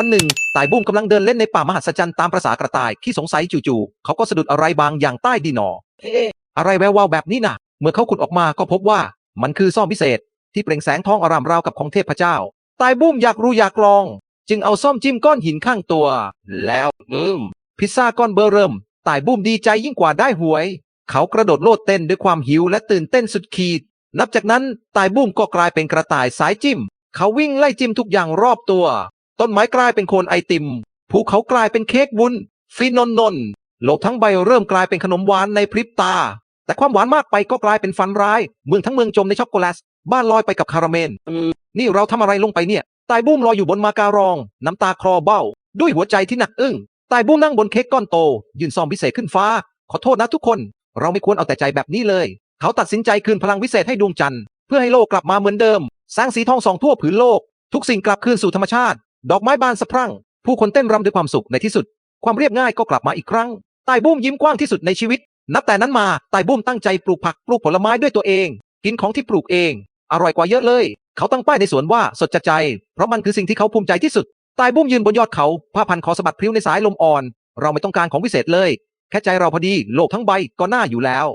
วันหนึ่งตายบุ้มกำลังเดินเล่นในป่ามหัศจรรย์ตามประษากระต่ายที่สงสัยจู่ๆเขาก็สะดุดอะไรบางอย่างใต้ดินหนออะอะไรแวววาวแบบนี้นะเมื่อเขาขุดออกมาก็พบว่ามันคือซ่อมพิเศษ ที่เปล่งแสงทองอารามราวกับของเทพเจ้า ตายบุ้มอยากรู้อยากลอง จึงเอาซ่อมจิ้มก้อนหินข้างตัว แล้วอืมพิซซ่าก้อนเบอร์เริ่ม ตายบุ้มดีใจยิ่งกว่าได้หวย เขากระโดดโลดเต้นด้วยความหิวและตื่นเต้นสุดขีด นับจากนั้นตายบุ้มก็กลายเป็นกระต่ายสายจิ้ม เขาวิ่งไล่จิ้มทุกอย่างรอบตัว ต้นไม้กลายเป็นโคนไอติม ภูเขากลายเป็นเค้กวุ้นฟินนนนโลกทั้งใบเริ่มกลายเป็นขนมหวานในพริบตา แต่ความหวานมากไปก็กลายเป็นฝันร้าย เมืองทั้งเมืองจมในช็อกโกแลต บ้านลอยไปกับคาราเมลนี่เราทำอะไรลงไปเนี่ย ตายบุ้มลอยอยู่บนมาการอง น้ำตาคลอเบ้า ด้วยหัวใจที่หนักอึ้ง ตายบุ้มนั่งบนเค้กก้อนโต ยืนซอมพิเศษขึ้นฟ้า ขอโทษนะทุกคน เราไม่ควรเอาแต่ใจแบบนี้เลย เขาตัดสินใจคืนพลังวิเศษให้ดวงจันทร์ เพื่อให้โลกกลับมาเหมือนเดิมแสงสีทองส่องทั่วผืนโลก ทุกสิ่งกลับคืนสู่ธรรมชาติ ดอกไม้บานสะพรั่ง ผู้คนเต้นรำด้วยความสุขในที่สุด ความเรียบง่ายก็กลับมาอีกครั้งไตายบุ้มยิ้มกว้างที่สุดในชีวิต นับแต่นั้นมาไตายบุ้มตั้งใจปลูกผักปลูกผลไม้ด้วยตัวเอง กินของที่ปลูกเอง อร่อยกว่าเยอะเลย เขาตั้งป้ายในสวนว่าสดจัดใจ เพราะมันคือสิ่งที่เขาภูมิใจที่สุดไตายบุ้มยืนบนยอดเขาผ้าพันคอสะบัดพริ้วในสายลมอ่อน เราไม่ต้องการของวิเศษเลย แค่ใจเราพอดี โลกทั้งใบก็น่าอยู่แล้ว